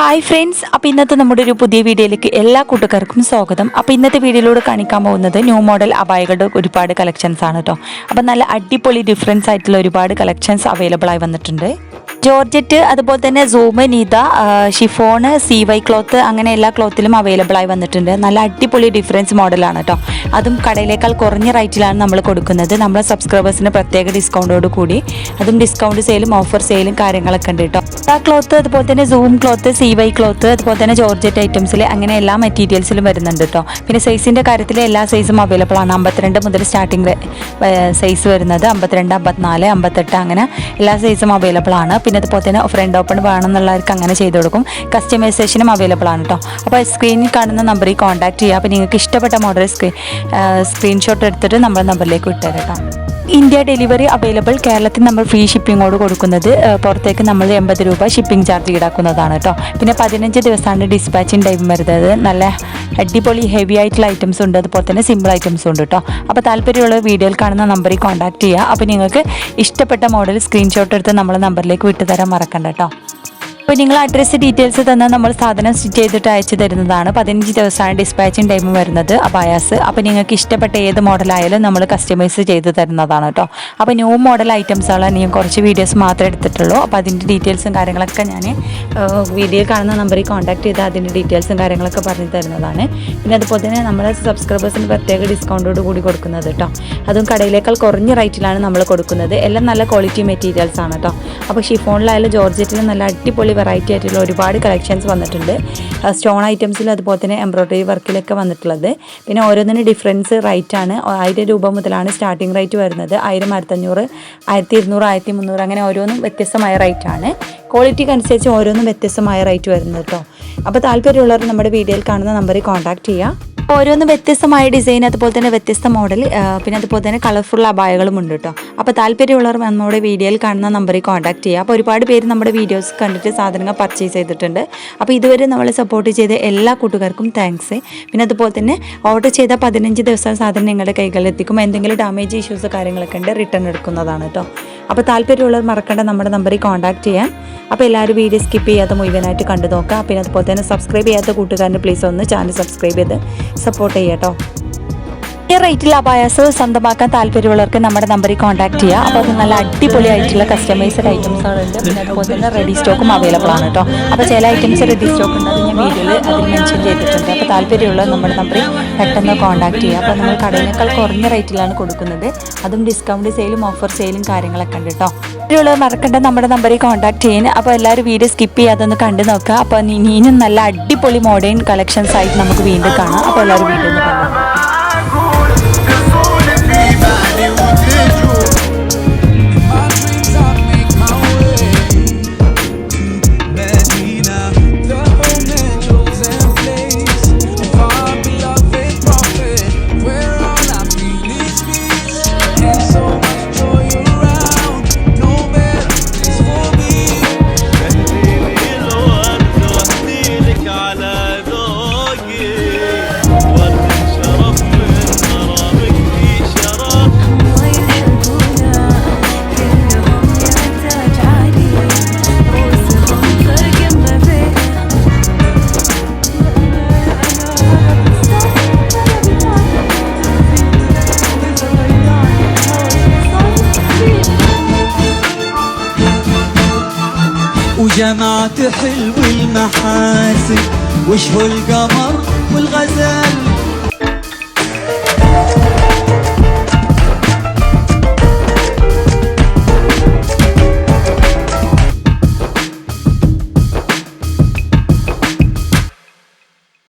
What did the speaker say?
Hi friends അപ്പോൾ ഇന്നത്തെ നമ്മുടെ ഒരു പുതിയ വീഡിയോയിലേക്ക് എല്ലാ കൂട്ടുകാർക്കും സ്വാഗതം. അപ്പോൾ ഇന്നത്തെ വീഡിയോയിലൂടെ കാണിക്കാൻ പോകുന്നത് ന്യൂ മോഡൽ അബായകളുടെ ഒരുപാട് കളക്ഷൻസ് ആണ് കേട്ടോ അപ്പോൾ നല്ല അടിപൊളി ഡിഫറൻസ് ആയിട്ടുള്ള ഒരുപാട് കളക്ഷൻസ് അവൈലബിൾ ആയി വന്നിട്ടുണ്ട്. ജോർജറ്റ് അതുപോലെ തന്നെ സൂമ് നീത ഷിഫോണ് സി വൈ ക്ലോത്ത് അങ്ങനെ എല്ലാ ക്ലോത്തിലും അവൈലബിൾ ആയി വന്നിട്ടുണ്ട്. നല്ല അടിപൊളി ഡിഫറൻസ് മോഡലാണ് കേട്ടോ അതും കടയിലേക്കാൾ കുറഞ്ഞ റേറ്റിലാണ് നമ്മൾ കൊടുക്കുന്നത്. നമ്മുടെ സബ്സ്ക്രൈബേഴ്സിന് പ്രത്യേക ഡിസ്കൗണ്ടോട് കൂടി. അതും ഡിസ്കൗണ്ട് സെയിലും ഓഫർ സെയിലും കാര്യങ്ങളൊക്കെ ഉണ്ട് കേട്ടോ ആ ക്ലോത്ത് അതുപോലെ തന്നെ zoom cloth C Y cloth അതുപോലെ തന്നെ ജോർജറ്റ് ഐറ്റംസിൽ അങ്ങനെ എല്ലാ മെറ്റീരിയൽസിലും വരുന്നുണ്ട് കേട്ടോ പിന്നെ സൈസിന്റെ കാര്യത്തിൽ എല്ലാ സൈസും അവൈലബിൾ ആണ്. അമ്പത്തിരണ്ട് മുതൽ സ്റ്റാർട്ടിംഗ് സൈസ് വരുന്നത് അമ്പത്തിരണ്ട് അമ്പത്തിനാല് അമ്പത്തെട്ട് അങ്ങനെ എല്ലാ സൈസും അവൈലബിൾ ആണ്. പിന്നെ അതുപോലെ തന്നെ ഫ്രണ്ട് ഓപ്പൺ വേണമെന്നുള്ളവർക്ക് അങ്ങനെ ചെയ്ത് കൊടുക്കും. കസ്റ്റമൈസേഷനും അവൈലബിൾ ആണ് കേട്ടോ അപ്പോൾ സ്ക്രീനിൽ കാണുന്ന നമ്പറിൽ കോൺടാക്ട് ചെയ്യുക അപ്പോൾ നിങ്ങൾക്ക് ഇഷ്ടപ്പെട്ട മോഡൽ സ്ക്രീൻ സ്ക്രീൻഷോട്ട് എടുത്തിട്ട് നമ്മുടെ നമ്പറിലേക്ക് വിട്ടുതരാം കേട്ടോ ഇന്ത്യ ഡെലിവറി അവൈലബിൾ. കേരളത്തിൽ നമ്മൾ ഫ്രീ ഷിപ്പിങ്ങോട് കൊടുക്കുന്നത് പുറത്തേക്ക് നമ്മൾ എൺപത് രൂപ ഷിപ്പിംഗ് ചാർജ് ഈടാക്കുന്നതാണ് കേട്ടോ. പിന്നെ പതിനഞ്ച് ദിവസമാണ് ഡിസ്പാച്ചിങ് ടൈം വരുന്നത്. നല്ല അടിപൊളി ഹെവി ആയിട്ടുള്ള ഐറ്റംസ് ഉണ്ട്. അതുപോലെ തന്നെ സിമ്പിൾ ഐറ്റംസും ഉണ്ട് കേട്ടോ. അപ്പോൾ താല്പര്യമുള്ള വീഡിയോയിൽ കാണുന്ന നമ്പറിൽ കോൺടാക്ട് ചെയ്യുക അപ്പോൾ നിങ്ങൾക്ക് ഇഷ്ടപ്പെട്ട മോഡൽ സ്ക്രീൻഷോട്ട് എടുത്ത് നമ്മളെ നമ്പറിലേക്ക് വിട്ടുതരാൻ മറക്കണ്ട കേട്ടോ. അപ്പോൾ നിങ്ങൾ അഡ്രസ്സ് ഡീറ്റെയിൽസ് തന്നാൽ നമ്മൾ സാധനം സ്റ്റിച്ച് ചെയ്തിട്ട് അയച്ചു തരുന്നതാണ്. പതിനഞ്ച് ദിവസമാണ് ഡിസ്പാച്ചിങ് ടൈം വരുന്നത്. അബായാസ് അപ്പോൾ നിങ്ങൾക്ക് ഇഷ്ടപ്പെട്ട ഏത് മോഡലായാലും നമ്മൾ കസ്റ്റമൈസ് ചെയ്ത് തരുന്നതാണ് കേട്ടോ. അപ്പോൾ ന്യൂ മോഡൽ ഐറ്റംസുകളാണ് ഞാൻ കുറച്ച് വീഡിയോസ് മാത്രമേ എടുത്തിട്ടുള്ളൂ. അപ്പോൾ അതിന്റെ ഡീറ്റെയിൽസും കാര്യങ്ങളൊക്കെ ഞാൻ വീഡിയോ കാണുന്ന നമ്പറിൽ കോൺടാക്ട് ചെയ്ത് അതിന്റെ ഡീറ്റെയിൽസും കാര്യങ്ങളൊക്കെ പറഞ്ഞു തരുന്നതാണ്. പിന്നെ അതുപോലെ തന്നെ നമ്മൾ സബ്സ്ക്രൈബേഴ്സിന് പ്രത്യേക ഡിസ്കൗണ്ടോട് കൂടി കൊടുക്കുന്നത് കേട്ടോ. അതും കടയിലേക്കാൾ കുറഞ്ഞ റേറ്റിലാണ് നമ്മൾ കൊടുക്കുന്നത്. എല്ലാം നല്ല ക്വാളിറ്റി മെറ്റീരിയൽസ് ആണ് കേട്ടോ. അപ്പോൾ ഷിഫോണിലായാലും ജോർജറ്റിലും നല്ല അടിപൊളി വെറൈറ്റി ആയിട്ടുള്ള ഒരുപാട് കളക്ഷൻസ് വന്നിട്ടുണ്ട്. സ്റ്റോൺ ഐറ്റംസിൽ അതുപോലെ തന്നെ എംബ്രോയ്ഡറി വർക്കിലൊക്കെ വന്നിട്ടുള്ളത്. പിന്നെ ഓരോന്നിന് ഡിഫറൻസ് റേറ്റ് ആണ്. ആയിരം രൂപ മുതലാണ് സ്റ്റാർട്ടിംഗ് റേറ്റ് വരുന്നത്. ആയിരം ആയിരത്തഞ്ഞൂറ് ആയിരത്തി ഇരുന്നൂറ് ആയിരത്തി മുന്നൂറ് അങ്ങനെ ഓരോന്നും വ്യത്യസ്തമായ റേറ്റ് ആണ്. ക്വാളിറ്റിക്ക് അനുസരിച്ച് ഓരോന്നും വ്യത്യസ്തമായ റേറ്റ് വരുന്നത് കേട്ടോ അപ്പോൾ താല്പര്യമുള്ളവർ നമ്മുടെ വീഡിയോയിൽ കാണുന്ന നമ്പറിൽ കോൺടാക്ട് ചെയ്യുക ഓരോന്ന് വ്യത്യസ്തമായ ഡിസൈൻ അതുപോലെ തന്നെ വ്യത്യസ്ത മോഡൽ പിന്നെ അതുപോലെ തന്നെ കളർഫുൾ അബായകളും ഉണ്ട് കേട്ടോ അപ്പോൾ താല്പര്യമുള്ളവർ നമ്മുടെ വീഡിയോയിൽ കാണുന്ന നമ്പറിൽ കോൺടാക്ട് ചെയ്യുക. അപ്പോൾ ഒരുപാട് പേര് നമ്മുടെ വീഡിയോസ് കണ്ടിട്ട് സാധനങ്ങൾ പർച്ചേസ് ചെയ്തിട്ടുണ്ട്. അപ്പോൾ ഇതുവരെ നമ്മൾ സപ്പോർട്ട് ചെയ്ത എല്ലാ കൂട്ടുകാർക്കും താങ്ക്സ് പിന്നെ അതുപോലെ തന്നെ ഓർഡർ ചെയ്ത പതിനഞ്ച് ദിവസം സാധനം നിങ്ങളുടെ കൈകളിൽ എത്തിക്കും. എന്തെങ്കിലും ഡാമേജ് ഇഷ്യൂസ് കാര്യങ്ങളൊക്കെ ഉണ്ട് റിട്ടേൺ എടുക്കുന്നതാണ് കേട്ടോ അപ്പോൾ താല്പര്യമുള്ളവർ മറക്കേണ്ട നമ്മുടെ നമ്പറിൽ കോൺടാക്ട് ചെയ്യാം അപ്പോൾ എല്ലാവരും വീഡിയോ സ്കിപ്പ് ചെയ്യാതെ മുഴുവനായിട്ട് കണ്ടു നോക്കുക പിന്നെ അതുപോലെ തന്നെ സബ്സ്ക്രൈബ് ചെയ്യാത്ത കൂട്ടുകാരന് പ്ലീസ് ഒന്ന് ചാനൽ സബ്സ്ക്രൈബ് ചെയ്ത് സപ്പോർട്ട് ചെയ്യാട്ടോ ഈ റേറ്റിൽ അബായാസ് സ്വന്തമാക്കാൻ താല്പര്യമുള്ളവർക്ക് നമ്മുടെ നമ്പറിൽ കോൺടാക്ട് ചെയ്യാം. അപ്പോൾ അത് നല്ല അടിപൊളിയായിട്ടുള്ള കസ്റ്റമൈസ്ഡ് ഐറ്റംസ് ഐറ്റംസുകളുണ്ട് പിന്നെ അതുപോലെ തന്നെ റെഡി സ്റ്റോക്കും അവൈലബിൾ ആണ് കേട്ടോ അപ്പോൾ ചില ഐറ്റംസ് റെഡി സ്റ്റോക്ക് ഉണ്ട്. അത് ഞാൻ വീഡിയോയിൽ അതിൽ മെൻഷൻ ചെയ്തിട്ടുണ്ട്. അപ്പോൾ താല്പര്യമുള്ള നമ്മുടെ നമ്പറിൽ പെട്ടെന്ന് കോൺടാക്ട് ചെയ്യുക അപ്പോൾ നമ്മൾ കടയിനേക്കാൾ കുറഞ്ഞ റേറ്റിലാണ് കൊടുക്കുന്നത്. അതും ഡിസ്കൗണ്ട് സെയിലും ഓഫർ സെയിലും കാര്യങ്ങളൊക്കെ ഉണ്ട് കേട്ടോ താല്പര്യമുള്ളവർ മറക്കണ്ട നമ്മുടെ നമ്പറിൽ കോൺടാക്ട് ചെയ്യാൻ. അപ്പോൾ എല്ലാവരും വീഡിയോ സ്കിപ്പ് ചെയ്യാതൊന്ന് കണ്ടു നോക്കുക. അപ്പോൾ ഇനിയും നല്ല അടിപൊളി മോഡേൺ കളക്ഷൻസ് ആയിട്ട് നമുക്ക് വീണ്ടും കാണാം. അപ്പോൾ എല്ലാവരും വീണ്ടും ഒന്ന് وجمعت حلو المحاسن وشه القمر والغزال